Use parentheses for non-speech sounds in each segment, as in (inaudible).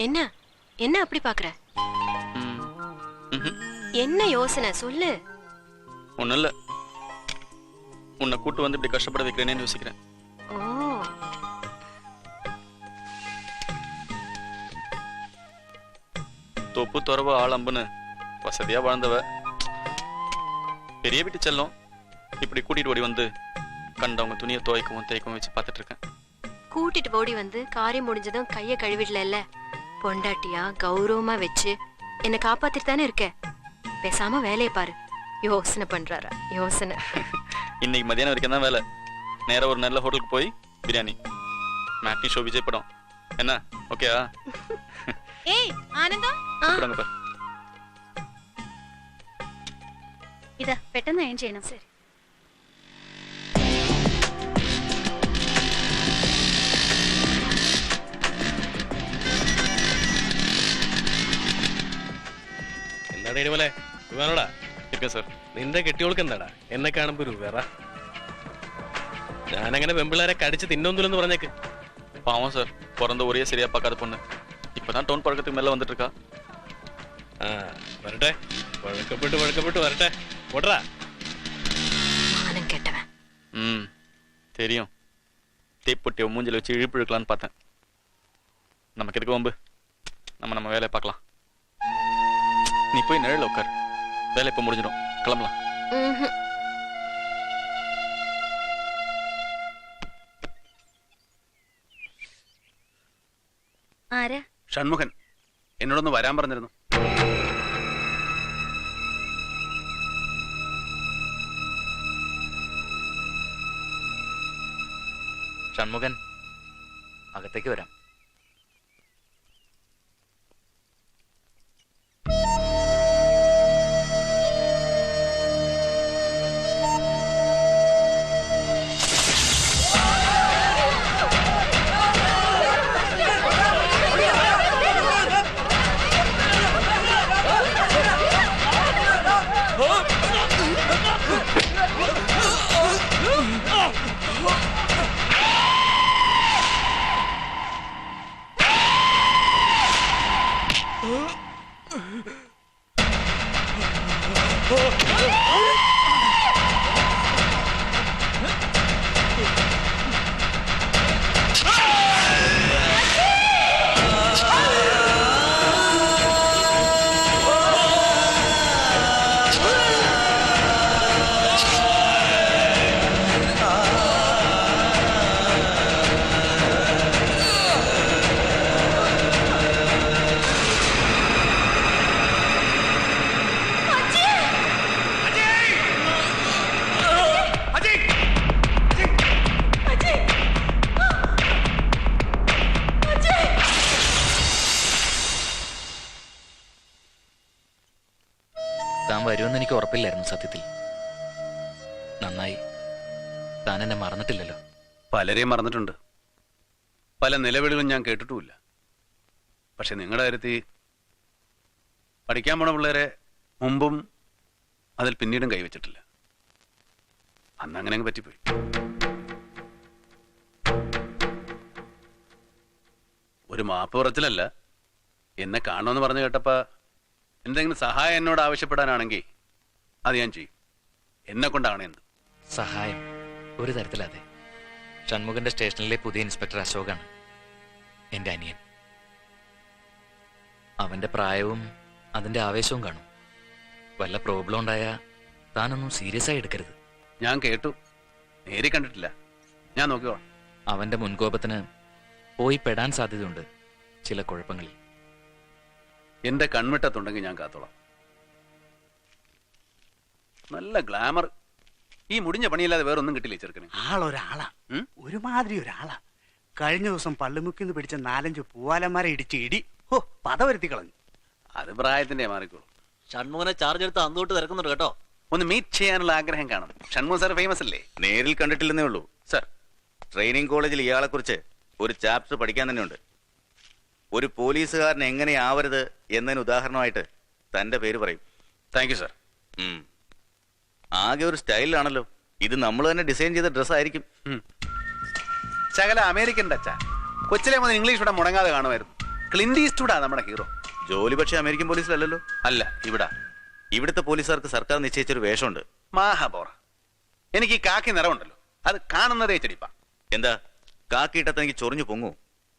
என்ன? என்ன அப்படி பாக்குற? என்ன யோசனை? சொல்லு. ஒன்றும் இல்லை உன்னை கூட்டு வந்து இப்படி கஷ்டப்பட வைக்கிறேனேன்னு யோசிக்கிறேன். ஓ. தொப்பு துறவு ஆளம்புன்னு வசதியா வாழ்ந்தவ. பெரிய வீட்டு செல்லம். இப்படி கூட்டிட்டு ஓடி வந்து கண்டவங்க துணியை துவைக்கவும் தேய்க்கவும் வச்சு பார்த்துட்டு இருக்கேன். கூட்டிட்டு ஓடி வந்து காரியம் முடிஞ்சதும் கைய கழுவிடல பொண்டாட்டியா கௌரவமா வச்சு என்ன காப்பாத்திட்டு தானே இருக்க பேசாம வேலையை பாரு யோசனை பண்றாரா யோசனை இன்னைக்கு மதியானம் வரைக்கும் தான் வேலை நேரா ஒரு நல்ல ஹோட்டலுக்கு போய் பிரியாணி மேட்னி ஷோ விஜய் படம் என்ன ஓகேயா ഏയ് ആനന്ദം (laughs) கூப்பிடுங்க பார் ഇതാ പെട്ടെന്ന് അയൺ ചെയ്യണം ശരി എന്താടാ ഇതുപോലെ വേണോടാ இருக்கேன் சார் നിന്റെ കെട്ടിയോൾക്ക് എന്താടാ എന്നെ കാണുമ്പോ ഒരു വിറ ഞാനങ്ങനെ പെമ്പിള്ളേരെ കടിച്ച് തിന്നൊന്നുമില്ലെന്ന് പറഞ്ഞേക്ക് பாவம் சார் பிறந்த ஒரே சரியா பார்க்காத பொண்ணு இப்பதான் டவுன் பழக்கத்துக்கு மேல வந்துட்டு இருக்கா ആ വരട്ടെ വഴക്കപ്പെട്ട് വഴക്കപ്പെട്ട് വരട്ടെ ഓട്ടറാ மானம் கெட்டவன் ம் தெரியும் தீப்பொட்டியை மூஞ்சில வச்சு இழுப்பு இழுக்கலான்னு பார்த்தேன் நமக்கு எதுக்கு வம்பு நம்ம நம்ம வேலையை பார்க்கலாம் நீ போய் நிழல உட்கார் வேலை இப்போ முடிஞ்சிடும் கிளம்பலாம் ம்ஹும். ആരാ ഷൺമുഖൻ എന്നോടൊന്ന് വരാൻ പറഞ്ഞിരുന്നു ഷൺമുഖൻ അകത്തേക്ക് വരാം താൻ വരുമെന്ന് എനിക്ക് ഉറപ്പില്ലായിരുന്നു സത്യത്തിൽ. നന്നായി. താൻ എന്നെ മറന്നിട്ടില്ലല്ലോ. പലരെയും മറന്നിട്ടുണ്ട്. പല നിലവിളികളും ഞാൻ കേട്ടിട്ടുമില്ല. പക്ഷെ നിങ്ങളുടെ കാര്യത്തിൽ പഠിക്കാൻ പോണ പിള്ളേരെ മുമ്പും അതിൽ പിന്നീടും കൈവച്ചിട്ടില്ല. അന്ന് അങ്ങനെ അങ്ങ് പറ്റിപ്പോയി. ഒരു മാപ്പ് പറച്ചിലല്ല എന്നെ കാണണമെന്ന് പറഞ്ഞു കേട്ടപ്പോ എന്തെങ്കിലും സഹായം എന്നോട് ആവശ്യപ്പെടാനാണെങ്കിൽ അത് ഞാൻ ചെയ്യും. എന്നെ കൊണ്ടാണ് എന്ത്. സഹായം ഒരു തരത്തിലതെ. ഷൺമുഖന്റെ സ്റ്റേഷനിലെ പുതിയ ഇൻസ്പെക്ടർ അശോകാണ്. എന്റെ അനിയൻ. അവന്റെ പ്രായവും അതിന്റെ ആവേശവും കാണും. വല്ല പ്രോബ്ലം ഉണ്ടായ താനൊന്നും സീരിയസ് ആയി എടുക്കരുത്. ഞാൻ കേട്ടു. നേരി കണ്ടിട്ടില്ല. ഞാൻ നോക്കിക്കോളാം. അവന്റെ മുൻകോപത്തിന് പോയി പെടാൻ സാധ്യതയുണ്ട് ചില കുഴപ്പങ്ങളിൽ. എന്റെ കൺമിട്ടത്തുണ്ടെങ്കിൽ ഞാൻ കാത്തോളാം. നല്ല ഗ്ലാമർ. ഈ മുടിഞ്ഞ പണിയില്ലാതെ വേറെ ഒന്നും കിട്ടില്ല ചെറുക്കന്? ആളൊരാളാ? ഒരുമാതിരി ഒരാളാ. കഴിഞ്ഞ ദിവസം പള്ളിമുക്കിന്ന് പിടിച്ച നാലഞ്ച് പൂവാലന്മാരെ ഇടിച്ച് ഇടി ഹോ പത വരുത്തി കളഞ്ഞു. അത് പ്രായത്തിന്റെ മാറിക്കോളൂ. ഷൺമുഖനെ ചാർജ് എടുത്ത് അന്നോട്ട് തിരക്കുന്നുണ്ട് കേട്ടോ. ഒന്ന് മീറ്റ് ചെയ്യാനുള്ള ആഗ്രഹം കാണും ഷൺമുഖ സാർ ഫേമസ് അല്ലേ? നേരിൽ കണ്ടിട്ടില്ലെന്നേ ഉള്ളൂ. സർ ട്രെയിനിങ് കോളേജിൽ ഇയാളെ കുറിച്ച് ഒരു ചാപ്റ്റർ പഠിക്കാൻ തന്നെയുണ്ട് ഒരു പോലീസുകാരൻ എങ്ങനെയാവരുത് എന്നതിന് ഉദാഹരണമായിട്ട് തന്റെ പേര് പറയും. Thank you sir. ആകെ ഒരു സ്റ്റൈലിലാണല്ലോ. ഇത് നമ്മൾ തന്നെ ഡിസൈൻ ചെയ്ത ഡ്രസ് ആയിരിക്കും ശകല അമേരിക്കൻ ടച്ചാ കൊച്ചിലെ മുതൽ ഇംഗ്ലീഷ് ഇവിടെ മുടങ്ങാതെ കാണുമായിരുന്നു. ക്ലിൻഡി ഈസ്റ്റ്വുഡാ നമ്മുടെ ഹീറോ. ജോലി പക്ഷേ അമേരിക്കൻ പോലീസിലല്ലല്ലോ? അല്ല ഇവിടെ. ഇവിടുത്തെ പോലീസുകാർക്ക് സർക്കാർ നിശ്ചയിച്ചൊരു വേഷമുണ്ട്. മാഹാബോറ. എനിക്ക് കാക്കി നിറമുണ്ടല്ലോ അത് കാണുന്നതേ ചെടിപ്പാ. എന്താ? കാക്കിയിട്ടത്ത് എനിക്ക് ചൊറിഞ്ഞു പൊങ്ങൂ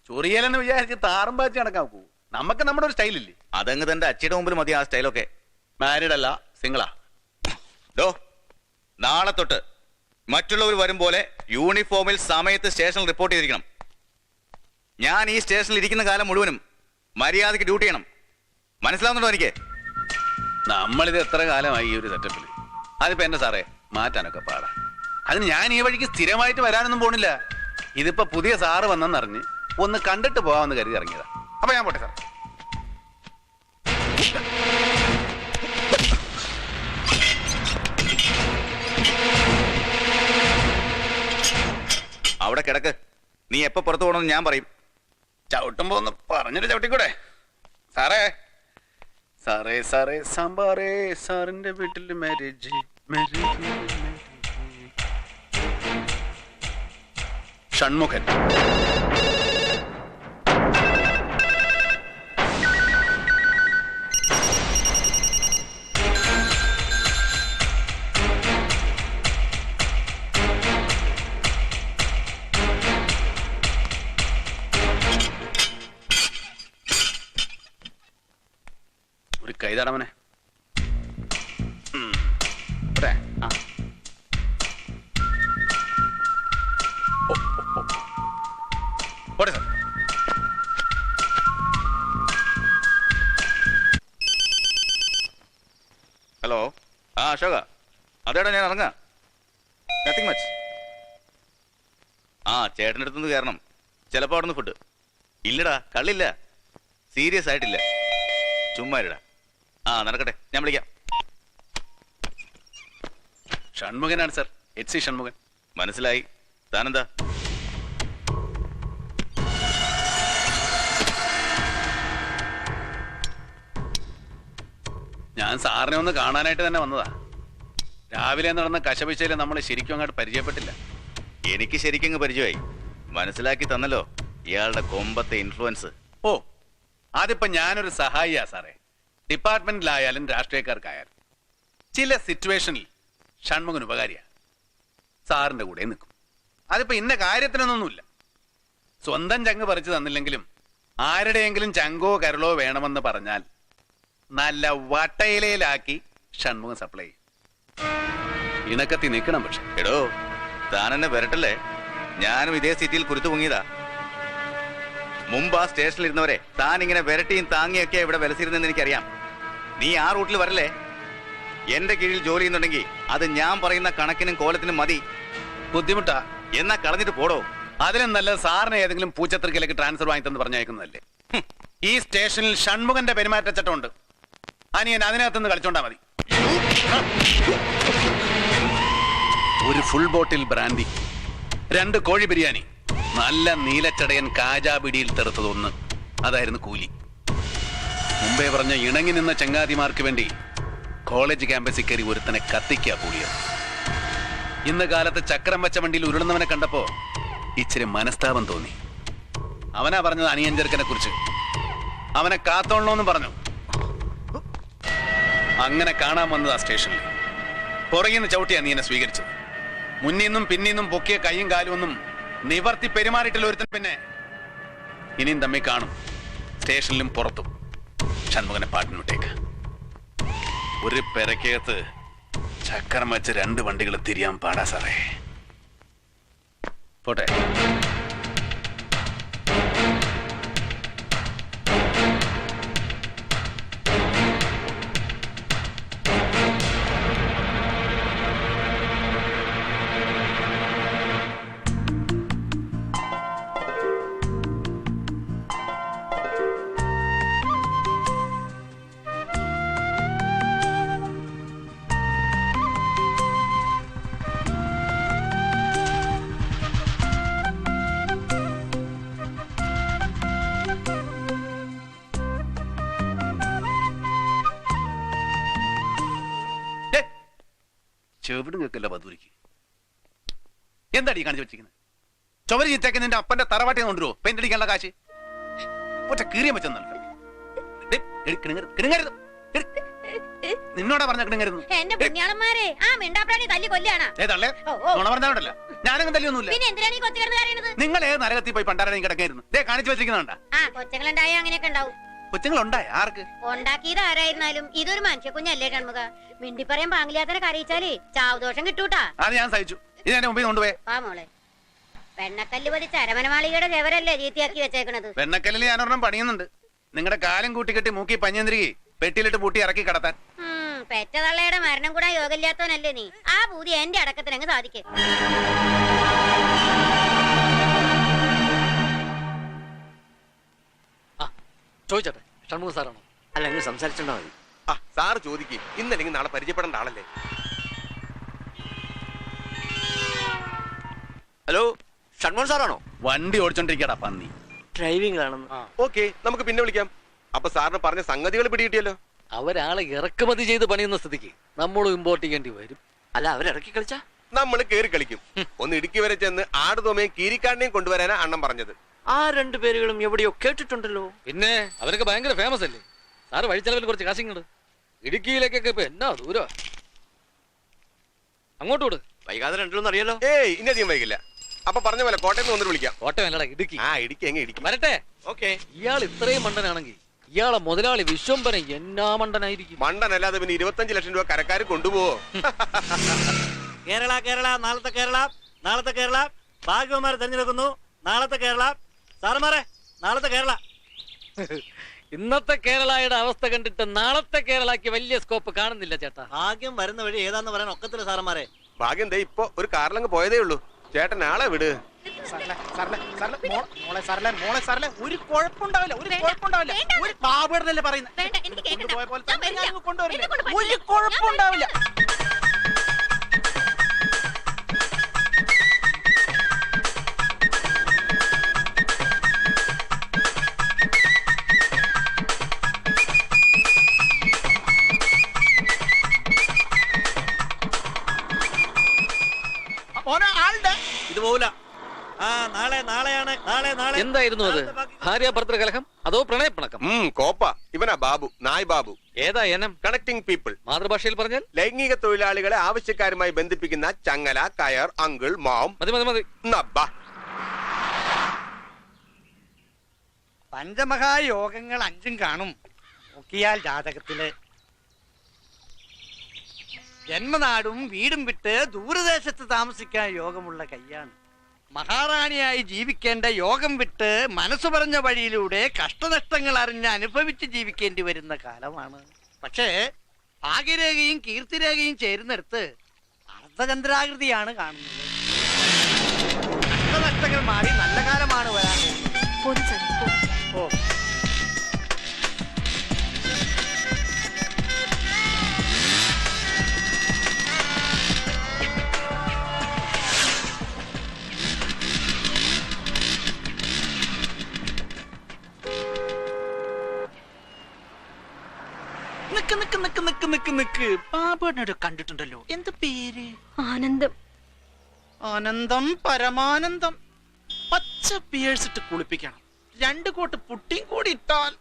ചൊറിയലെന്ന് വിചാരിച്ച് താറും പാച്ച് നടക്കാൻ നമുക്ക് നമ്മുടെ ഒരു സ്റ്റൈലില്ലേ അതങ്ങ് തന്റെ അച്ഛയുടെ മുമ്പിൽ മതി ആ സ്റ്റൈലൊക്കെ മാരീഡ് അല്ല സിംഗിളാ ഡോ നാളെ തൊട്ട് മറ്റുള്ളവർ വരും പോലെ യൂണിഫോമിൽ സമയത്ത് സ്റ്റേഷനിൽ റിപ്പോർട്ട് ചെയ്തിരിക്കണം. ഞാൻ ഈ സ്റ്റേഷനിൽ ഇരിക്കുന്ന കാലം മുഴുവനും മര്യാദയ്ക്ക് ഡ്യൂട്ടി ചെയ്യണം. മനസ്സിലാവുന്നുണ്ടോ എനിക്ക്? നമ്മളിത് എത്ര കാലമായി ഈ ഒരു സെറ്റപ്പിൽ അതിപ്പോ എന്നെ സാറേ മാറ്റാനൊക്കെ പാടാ. അതിന് ഞാൻ ഈ വഴിക്ക് സ്ഥിരമായിട്ട് വരാനൊന്നും പോണില്ല. ഇതിപ്പോ പുതിയ സാറ് വന്നെന്നറിഞ്ഞ് ഒന്ന് കണ്ടിട്ട് പോകാമെന്ന് കരുതി ഇറങ്ങിയതാ. അപ്പൊ ഞാൻ പോട്ടെ സാർ അവിടെ കിടക്ക്. നീ എപ്പോ പുറത്തു പോകണമെന്ന് ഞാൻ പറയും. ചവിട്ടുമ്പോ ഒന്ന് പറഞ്ഞിട്ട് ചവിട്ടിക്കൂടെ. സാറേ. സാറേ സാറേ സാമ്പാറേ സാറിന്റെ വീട്ടിൽ മാരേജ് മാരേജ് ഷൺമുഖൻ. ഒരു കൈതാടമനെ ആ. ഓ, ഓ, ഓ. പോട്ടെ സാർ ഹലോ. ആ അശോക. അതേടാ ഞാൻ ഇറങ്ങാ. നത്തിങ് മച്ച് ആ ചേട്ടന്റെ അടുത്തുനിന്ന് കയറണം. ചിലപ്പോൾ നിന്ന് ഫുഡ് ഇല്ലടാ കള്ളില്ല. സീരിയസ് ആയിട്ടില്ല. ചുമ്മാ ഇരടാ. ആ നടക്കട്ടെ. ഞാൻ വിളിക്കാം. ഷൺമുഖനാണ് സർ. H C Shanmukhan. മനസ്സിലായി. താനെന്താ? ഞാൻ സാറിനെ ഒന്ന് കാണാനായിട്ട് തന്നെ വന്നതാ. രാവിലെ നടന്ന കശപിശയിൽ നമ്മൾ ശരിക്കും അങ്ങോട്ട് പരിചയപ്പെട്ടില്ല. എനിക്ക് ശരിക്കും പരിചയമായി. മനസ്സിലാക്കി തന്നല്ലോ. ഇയാളുടെ കൊമ്പത്തെ ഇൻഫ്ലുവൻസ് ഓ അതിപ്പോ ഞാനൊരു സഹായിയാ സാറേ. ഡിപ്പാർട്ട്മെന്റിലായാലും രാഷ്ട്രീയക്കാർക്കായാലും ചില സിറ്റുവേഷനിൽ ഷൺമുഖൻ ഉപകാരിയാ സാറിന്റെ കൂടെ നിൽക്കും. അതിപ്പോ ഇന്ന കാര്യത്തിനൊന്നുമില്ല. സ്വന്തം ചങ്ക് പറിച്ചു തന്നില്ലെങ്കിലും ആരുടെയെങ്കിലും ചങ്കോ കരളോ വേണമെന്ന് പറഞ്ഞാൽ നല്ല വട്ടയിലയിലാക്കി ഷൺമുഖം സപ്ലൈ ചെയ്യും. ഇണക്കത്തി നിൽക്കണം പക്ഷെ. എടോ താൻ എന്നെ വരട്ടല്ലേ? ഞാനും ഇതേ സിറ്റിയിൽ കുരുത്തു പൊങ്ങിയതാ മുമ്പ് ആ സ്റ്റേഷനിൽ ഇരുന്നവരെ താൻ ഇങ്ങനെ വിരട്ടിയും താങ്ങിയൊക്കെ ഇവിടെ വിലസിരുന്നെന്ന് എനിക്കറിയാം. നീ ആ റൂട്ടിൽ വരല്ലേ? എന്റെ കീഴിൽ ജോലി ചെയ്യുന്നുണ്ടെങ്കിൽ അത് ഞാൻ പറയുന്ന കണക്കിനും കോലത്തിനും മതി. ബുദ്ധിമുട്ടാ. എന്നാ കളഞ്ഞിട്ട് പോടോ. അതിലും നല്ല സാറിന് ഏതെങ്കിലും പൂച്ചത്രിക്കലേക്ക് ട്രാൻസ്ഫർ വാങ്ങി തന്ന് പറഞ്ഞേക്കുന്നതല്ലേ ഈ സ്റ്റേഷനിൽ ഷൺമുഖന്റെ പെരുമാറ്റച്ചട്ടമുണ്ട് അനിയൻ അതിനകത്തുനിന്ന് കളിച്ചോണ്ടാ മതി. ഒരു ഫുൾ ബോട്ടിൽ ബ്രാൻഡി രണ്ട് കോഴി ബിരിയാണി നല്ല നീലച്ചടയൻ കാജാ പിടിയിൽ തെറുത്തതൊന്ന് അതായിരുന്നു കൂലി. മുമ്പേ പറഞ്ഞ ഇണങ്ങി നിന്ന ചങ്ങാതിമാർക്ക് വേണ്ടി കോളേജ് ക്യാമ്പസിൽ കയറി ഒരുത്തനെ കത്തിക്കാ കൂടിയ ഇന്ന് കാലത്ത് ചക്രം വെച്ച വണ്ടിയിൽ ഉരുളുന്നവനെ കണ്ടപ്പോ ഇച്ചിരി മനസ്താപം തോന്നി. അവനാ പറഞ്ഞത് അനിയഞ്ചർക്കനെ കുറിച്ച്. അവനെ കാത്തോളണമെന്ന് പറഞ്ഞു. അങ്ങനെ കാണാൻ വന്നത് സ്റ്റേഷനിൽ. പുറകിൽ നിന്ന് ചവിട്ടിയാ നീ എന്നെ സ്വീകരിച്ചത്. മുന്നിൽ നിന്നും പിന്നിൽ നിന്നും പൊക്കിയ കൈയും കാലും ഒന്നും നിവർത്തി പെരുമാറിയിട്ടില്ല ഒരുത്തൻ പിന്നെ. ഇനിയും തമ്മിൽ കാണും. സ്റ്റേഷനിലും പുറത്തും. ഷൺമുഖനെ പാട്ടിന് വിട്ടേക്ക്. ഒരു പെരക്കകത്ത് ചക്രം വെച്ച് രണ്ട് വണ്ടികൾ തിരിയാൻ പാടാ സാറേ. പോട്ടെ. ചെവിടും കേൾക്കില്ല ബദൂരിക്ക് എന്താടി കാണിച്ചു വെച്ചിരിക്കുന്നത് ചുമരി ചീത്തേക്ക് നിന്റെ അപ്പന്റെ തറവാട്ടിൽ കൊണ്ടുവരുമോ പെയിന്റ് അടിക്കാനുള്ള കാശ്? ഒറ്റ കീറിയ വെച്ചെന്ന് കിണുങ്ങരുത് നിന്നോടാ പറഞ്ഞ കിണുങ്ങരുത് എന്റെ പുണ്യാളന്മാരെ ആ മിണ്ടാപ്രാണി തല്ലി കൊല്ലാണ് ഏതല്ലേ. നുണ പറഞ്ഞാണ്ടല്ല ഞാനങ്ങ് തല്ലിയൊന്നുമില്ല. പിന്നെ എന്തിനാണ് ഈ കൊച്ചുകിടന്ന് നിങ്ങൾ ഏത് നരകത്തിൽ പോയി പണ്ടാരണി കിടക്കായിരുന്നു? കാണിച്ചു വെച്ചിരിക്കുന്നുണ്ടാ? ആ കൊച്ചുങ്ങളുണ്ടായ അങ്ങനെയൊക്കെ ഉണ്ടാവും. കൊച്ചുങ്ങൾ ഉണ്ടായ ആർക്ക്? ഉണ്ടാക്കിയത് ആരായിരുന്നാലും ഇതൊരു മനുഷ്യ കുഞ്ഞല്ലേ ഷൺമുഖ? മിണ്ടി പറയാൻ പാങ്ങില്ലാത്തനെ കറിയിച്ചാലേ ചാവദോഷം കിട്ടൂട്ടാ. അത് ഞാൻ സഹിച്ചു. ഇത് എന്റെ മുമ്പിൽ കൊണ്ടുപോയി. വാ മോളെ. വെണ്ണക്കല്ല് പതിച്ച് അരമനമാളികയുടെ ചെവരല്ലേ രീതിയാക്കി വെച്ചേക്കണത്? വെണ്ണക്കല്ലിൽ ഞാൻ ഒരെണ്ണം പണിയുന്നുണ്ട്. നിങ്ങളുടെ കാലം കൂട്ടിക്കെട്ടി മൂക്കി പഞ്ഞന്തിരികെ പെട്ടിയിലിട്ട് പൂട്ടി ഇറക്കി കടത്താൻ. പെറ്റതള്ളയുടെ മരണം കൂടാൻ യോഗമില്ലാത്തവനല്ലേ നീ? ആ പൂതി എന്റെ അടക്കത്തിനങ്ങ് സാധിക്കേ. ചോദിച്ചോട്ടെ ഷൺമുഖ സാറാണോ? അല്ല അങ്ങ് സംസാരിച്ചിട്ടുണ്ടാ? മതി ആ സാറ് ചോദിക്കും. ഇന്നല്ലെങ്കിൽ നാളെ പരിചയപ്പെടേണ്ട ആളല്ലേ? ഹലോ? ഷൺമോൻ സാറാണോ? വണ്ടി ഓടിച്ചോണ്ടിരിക്കടാ പന്നി. ഡ്രൈവിംഗ് ആണെന്ന് ഓക്കെ നമുക്ക് പിന്നെ വിളിക്കാം. അപ്പൊ സാറിന് പറഞ്ഞ സംഗതികൾ പിടികിട്ടിയല്ലോ? അവരാളെ ഇറക്കുമതി ചെയ്ത് പണിയുന്ന സ്ഥിതിക്ക് നമ്മളും ഇമ്പോർട്ട് ചെയ്യേണ്ടി വരും. അല്ല അവരിറക്കി കളിച്ചാ? നമ്മൾ കേറി കളിക്കും. ഒന്ന് ഇടുക്കി വരെ ചെന്ന് ആടുതോമയും കീരിക്കാടിനെയും കൊണ്ടുവരാനാ അണ്ണം പറഞ്ഞത്. ആ രണ്ടു പേരുകളും എവിടെയോ കേട്ടിട്ടുണ്ടല്ലോ. പിന്നെ അവരൊക്കെ ഭയങ്കര ഫേമസ് അല്ലേ? സാറ് വഴിച്ചെലവിൽ കുറച്ച് കാശിങ്ങുണ്ട് ഇടുക്കിയിലേക്കൊക്കെ ഇപ്പൊ എന്നാ ദൂരോ അങ്ങോട്ട് വിട്. വൈകാതെ രണ്ടിലൊന്നും അറിയാലോ? ഏയ് ഇനി അധികം വൈകില്ല. അപ്പൊ പറഞ്ഞ പോലെ കോട്ടയം വന്നിട്ട് വിളിക്കാം. കോട്ടയം അല്ലടാ ഇടുക്കി. ആ ഇടുക്കി എങ്ങനെ ഇടുക്കി. വരട്ടെ. ഓക്കെ. ഇയാൾ ഇത്രയും മണ്ടനാണെങ്കിൽ ഇയാളെ മുതലാളി വിശ്വംബരൻ എന്നാ മണ്ടനായിരിക്കും? മണ്ടനല്ലാതെ പിന്നെ ഇരുപത്തഞ്ച് ലക്ഷം രൂപ കരക്കാർ കൊണ്ടുപോവോ? കേരള കേരള നാളത്തെ കേരള നാളത്തെ കേരള. ഭാഗ്യവന്മാരെ തെരഞ്ഞെടുക്കുന്നു നാളത്തെ കേരള. സാറന്മാരെ നാളത്തെ കേരള. ഇന്നത്തെ കേരളയുടെ അവസ്ഥ കണ്ടിട്ട് നാളത്തെ കേരളക്ക് വലിയ സ്കോപ്പ് കാണുന്നില്ല ചേട്ടാ. ഭാഗ്യം വരുന്ന വഴി ഏതാന്ന് പറയാൻ ഒക്കത്തില്ല സാറന്മാരെ. ഭാഗ്യം ദേ ഇപ്പൊ ഒരു കാറിലങ്ങ് പോയതേ ഉള്ളൂ. ചേട്ടൻ ആളെ വിട്. സാറല്ലേ, സാറല്ലേ, സാറല്ലേ, മോളെ, മോളെ സാറല്ലേ, മോളെ ഒരു കുഴപ്പമുണ്ടാവില്ല ഒരു കുഴപ്പമുണ്ടാവില്ല. ഒരു ബാബുടനല്ലേ പറയുന്നത്. കൊണ്ടുപോയ പോലെ ഒരു തന്നെ പോവില്ല. ആ നാളെ നാളെയാണ് നാളെ നാളെ. എന്തായിരുന്നു അത്? ഭാര്യ ഭർത്തൃ കലഹം? അതോ പ്രണയപ്പിണക്കം കോപ്പ. ഇവനാ ബാബു നായ് ബാബു. ഏതാ എനം? കണക്ടിംഗ് പീപ്പിൾ മാതൃഭാഷയിൽ പറഞ്ഞാൽ? ലൈംഗിക തൊഴിലാളികളെ ആവശ്യക്കാരുമായി ബന്ധിപ്പിക്കുന്ന ചങ്ങല കയർ അങ്കിൾ മാം. മതി മതി മതി. നബ്ബ പഞ്ചമഹായോഗങ്ങൾ അഞ്ചും കാണും. നോക്കിയാൽ ജാതകത്തിൽ. ജന്മനാടും വീടും വിട്ട് ദൂരദേശത്ത് താമസിക്കാൻ യോഗമുള്ള കയ്യാണ് മഹാറാണിയായി ജീവിക്കേണ്ട യോഗം വിട്ട് മനസ്സു പറഞ്ഞ വഴിയിലൂടെ കഷ്ടനഷ്ടങ്ങൾ അറിഞ്ഞ് അനുഭവിച്ച് ജീവിക്കേണ്ടി വരുന്ന കാലമാണ്. പക്ഷേ ഭാഗ്യരേഖയും കീർത്തിരേഖയും ചേരുന്നിടത്ത് അർദ്ധചന്ദ്രാകൃതിയാണ് കാണുന്നത്. കഷ്ടനഷ്ടങ്ങൾ മാറി നല്ല കാലമാണ് വരാൻ പോകുന്നത്. എനിക്ക് കണ്ടിട്ടുണ്ടല്ലോ. എന്ത് പേര്? ആനന്ദം. ആനന്ദം പരമാനന്ദം. പച്ച പിയേഴ്സ് ഇട്ട് കുളിപ്പിക്കണം. രണ്ട് കോട്ട് പുട്ടിയും കൂടി ഇട്ടാൽ.